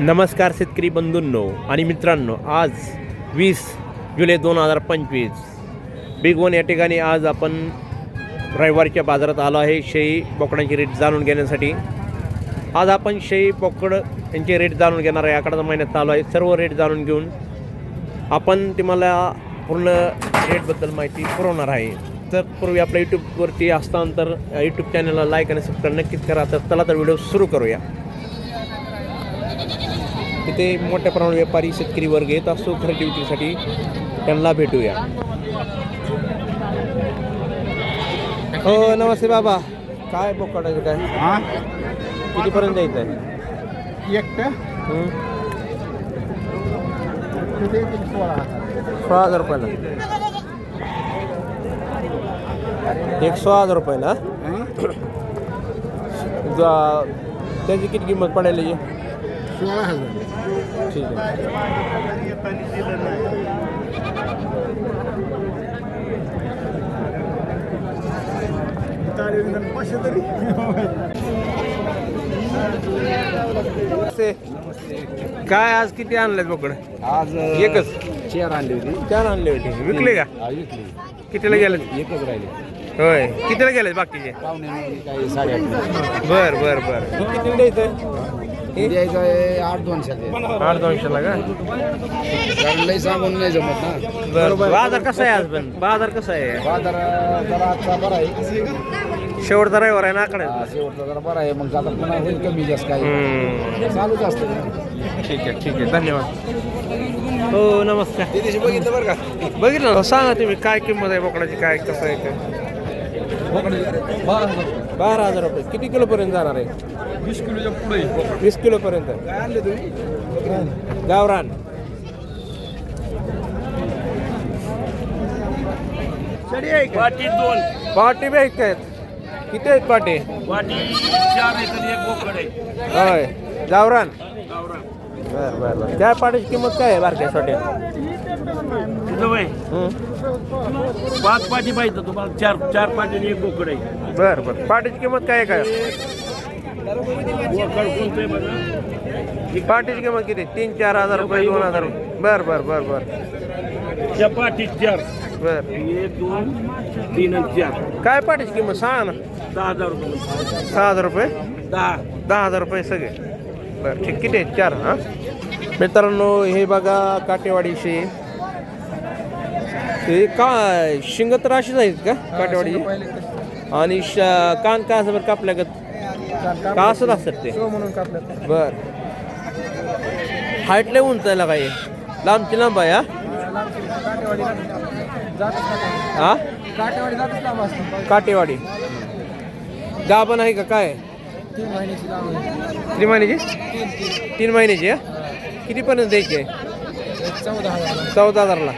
नमस्कार शेतकरी बंधूंनो आणि मित्रांनो आज वीस जुलै दोन हजार पंचवीस. बिग वन या ठिकाणी आज आपण रविवारच्या बाजारात आलो आहे शेळी बोकडांची रेट जाणून घेण्यासाठी. आज आपण शेळी बोकड यांचे रेट जाणून घेणार आहे. अकराचा महिन्यात चालू आहे. सर्व रेट जाणून घेऊन आपण तुम्हाला पूर्ण रेटबद्दल माहिती पुरवणार आहे. तर पूर्वी आपल्या यूट्यूबवरती असताना तर यूट्यूब चॅनलला लाईक आणि सबस्क्राईब नक्कीच करा. तर चला तर व्हिडिओ सुरू करूया. तिथे मोठ्या प्रमाणात व्यापारी शेतकरी वर्ग येत असतो. खरेदी विक्रीसाठी त्यांना भेटूया. हो नमस्ते बाबा. काय बोकाडायचं काय? हा? कितीपर्यंत द्यायचं आहे? एकटं? हं? सोळा हजार रुपयाला. एक सोळा हजार रुपयाला? जा त्याची किती किंमत पडेल याची? सोळा हजार ठीक आहे. काय आज किती आणलेत बोकड? आज एकच. चेअर आणली होती. चार आणले होते. विकले का? विकली. कितीला गेले? एकच राहिली. होय. कितीला गेले बाकीचे? बर बर बर. किती द्यायचं? द्यायचं आहे आठ दोनशे आठ दोनशेला का? कारण लई सांगून नाही जमत ना. बर बाजार कसा आहे आज पण? बाजार कसा आहे? बाजार जरा आजचा बरा आहे. शेवटचा रविवार आहे ना आकडे? हा, शेवटचा जरा बरा आहे. मग आता पुन्हा होईल कमी जास्त हम्म. चालूच असतं. ठीक आहे ठीक आहे. धन्यवाद. हो नमस्कार. ते दिवशी बघितलं बरं का? बघितलं ना सांगा तुम्ही काय किंमत आहे बोकडाची काय कसं आहे काय बारा हजार बारा हजार रुपये. किती किलोपर्यंत जाणार आहे? वीस किलोच्या पुढे. वीस किलोपर्यंत. काय आणले तुम्ही गावरान. वाटी दोन. पाटी बी आहेत. काय किती आहेत पाटी वाटी चार आहे आणि एक बोकड आहे. होय. गावरान. गावरान. बर बर बर. त्या पाटीची किंमत काय आहे बारक्या हं. पाच पाटी पाहिजे तुम्हाला. चार चार आणि एक बोकड आहे. बर बर. पाटीची किंमत काय आहे काय बोकड बघा पाटीची किंमत किती? तीन चार हजार रुपये दोन हजार रुपये बर बर बर बर. त्या पाटी चार. बर. एक दोन तीन आणि चार. काय पाटीची किंमत? सांगा ना. दहा हजार रुपये सहा हजार रुपये? दहा. दहा हजार रुपये सगळे. बरं ठीक. किती आहेत? चार हां? मित्रांनो हे बघा काटेवाडीशी हे काय शिंग तर अशीच आहेत का? काटेवाडी. आणि श कान का असं बरं कापल्यागत? का असत असतात ते बर. हाईट लय उंच आहे काय लांबची लांब आहे हा? हा? काटेवाडी गाभण आहे का काय? तीन महिन्याची. किती तीन महिन्याची? हा? कितीपर्यंत द्यायची आहे? चौदा हजारला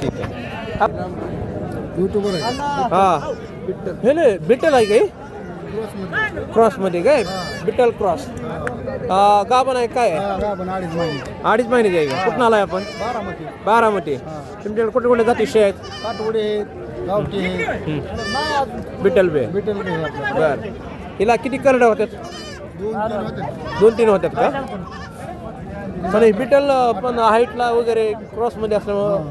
ठीक आहे युट्यूबर आहे. हा. हे नाही बिटल आहे काही क्रॉसमध्ये काय? बिटल क्रॉस गाभण आहे काय अडीच महिने. महिन्याची आहे का? कुठून आलाय आपण? बारामती. बारामती. तुमच्याकडे कुठे कुठे जाती शे आहेत? काटवडे आहेत गावठी आहेत. नाही आज बिटल बे. नाही आपल्याला बर. हिला किती करड होत्यात? दोन तीन होते दोन तीन होत्यात का? पण हे बिटल पण हाईटला वगैरे क्रॉसमध्ये असल्यामुळं.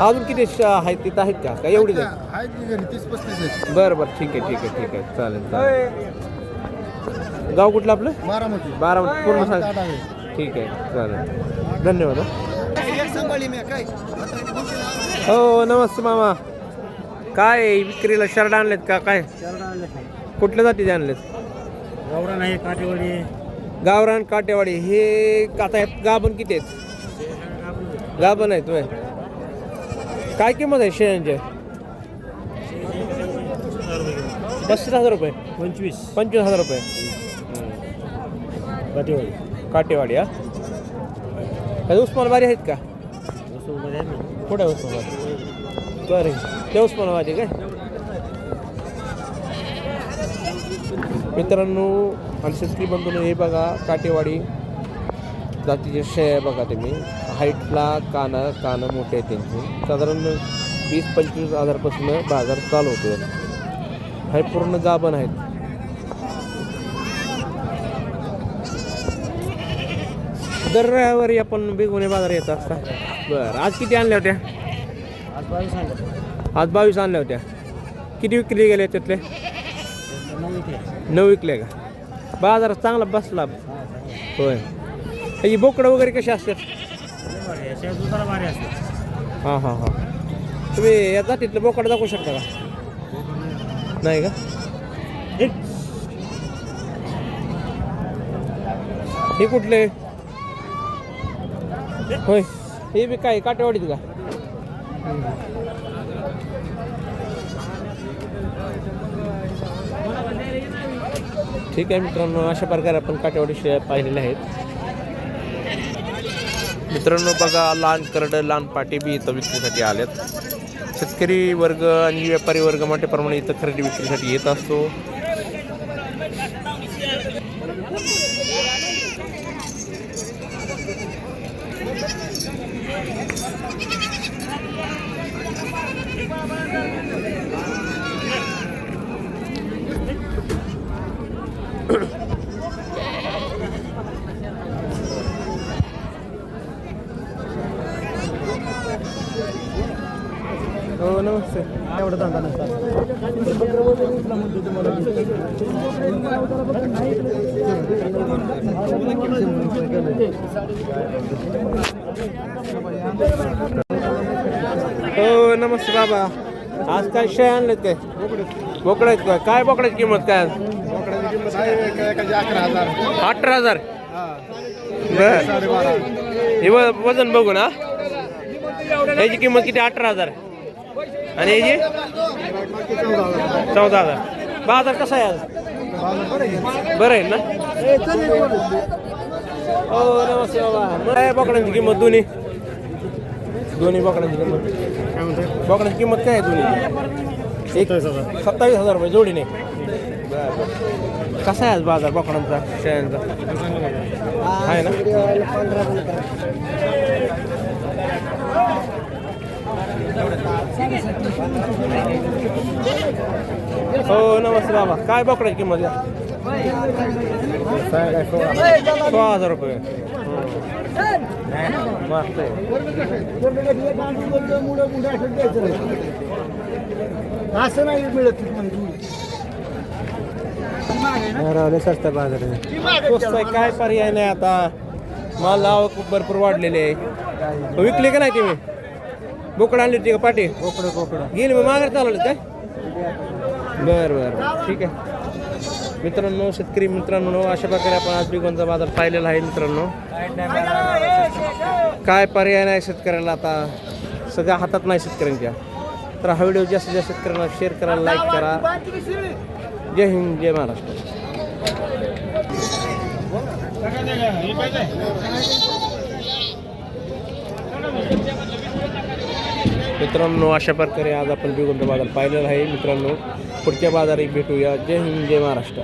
अजून किती श- आहेत तिथं आहेत का? का एवढीच आहे आहेत की घरी? तीस पस्तीस आहेत. बरं बरं. ठीक आहे ठीक आहे ठीक आहे. चालेल चालेल. गाव कुठलं आपलं? बारामती. बारामती. पूर्ण सांग. ठीक आहे चालेल. धन्यवाद हं. काय हो नमस्ते मामा. काय विक्रीला शर्ट आणलेत का? काय? कुठल्या जातीचे आणलेत? गावरान आहे काटेवाडी. गावरान काटेवाडी हे आता आहेत गाभण किती आहेत? गाभण आहेत होय. काय किंमत आहे शेळ्यांच्या पस्तीस हजार रुपये. पंचवीस. पंचवीस हजार रुपये. काटेवाडी काटेवाडी हा? काय उस्मानाबादी आहेत का? कुठे उस्मानाबादी? बरं. ते उस्मानाबादी काय? मित्रांनो आणि शेतकरी बंधूंनो हे बघा काटेवाडी जातीचे शे आहे बघा तुम्ही. हाईटला कानं कानं मोठे आहेत त्यांचे. साधारण वीस पंचवीस हजारपासून बाजार चालू होतो हे पूर्ण जाबण आहेत. दर रविवारी आपण बेगुने बाजार येत असता. बरं आज किती आणल्या होत्या? आज बावीस आणल्या आज बावीस आणल्या होत्या. किती विकले गेले त्यातले? नऊ विकले. का? बाजार चांगला बसला. होय. ही बोकडं वगैरे कशी असतात? दुसरा भारी हां हां हां. तुम्ही या जातीतलं बोकडं दाखवू शकता का? नाही का? हे कुठले? होय. हे बी काय काटेवाडीत का? ठीक आहे मित्रांनो अशा प्रकारे आपण काटेवाडी शेळ्या पाहिलेल्या आहेत. मित्रांनो बघा लहान करड लहान पाटी बी इथं विक्रीसाठी आल्यात शेतकरी वर्ग आणि व्यापारी वर्ग मोठ्या प्रमाणात इथं खरेदी विक्रीसाठी येत असतो. हो नमस्ते. एवढं धंदा हो नमस्ते बाबा. आज काय शेळ आणलेत काय? बोकडे आहेत काय काय बोकड्याची किंमत काय अठरा हजार. बर. हे व- वजन बघू ना. याची किंमत किती? अठरा हजार. आणि याची चौदा हजार. बाजार कसा आहे आज? बरं आहे ना? हो नमस्ते बाबा. काय बोकडांची किंमत दोन्ही? दोन्ही बोकडांची किंमत. बोकडांची किंमत काय आहे दोन्ही? एक सत्तावीस हजार. रुपये जोडीने. कसा आहे आज बाजार बोकडांचा? शेळ्यांचा आहे ना? हो नमस्ते बाबा. काय बोकडाची किंमत आहे सोळा हजार रुपये. मस्त असं नाही मिळत रावले स्वस्त बाजार. स्वस्त आहे काय पर्याय नाही आता. माल लाव खूप भरपूर वाढलेले आहे. विकले का नाही तुम्ही? बोकड आणली होती का पाठी? कोकडं कोकडं गेली मग माघार चालवलं काय बरं बरं. ठीक आहे. मित्रांनो शेतकरी मित्रांनो अशा प्रकारे आपण आज बिगोनचा बाजार पाहिलेला आहे मित्रांनो. काय पर्याय नाही शेतकऱ्याला आता? सगळ्या हातात नाही शेतकऱ्यांच्या. तर हा व्हिडिओ जास्तीत जास्त शेतकऱ्यांना शेअर करा लाईक करा. जय हिंद जय महाराष्ट्र. मित्रांनो अशा प्रकारे आज आपण बिगोनचा बाजार पाहिलेला आहे. मित्रांनो पुढच्या बाजारात भेटूया. जय हिंद जय महाराष्ट्र.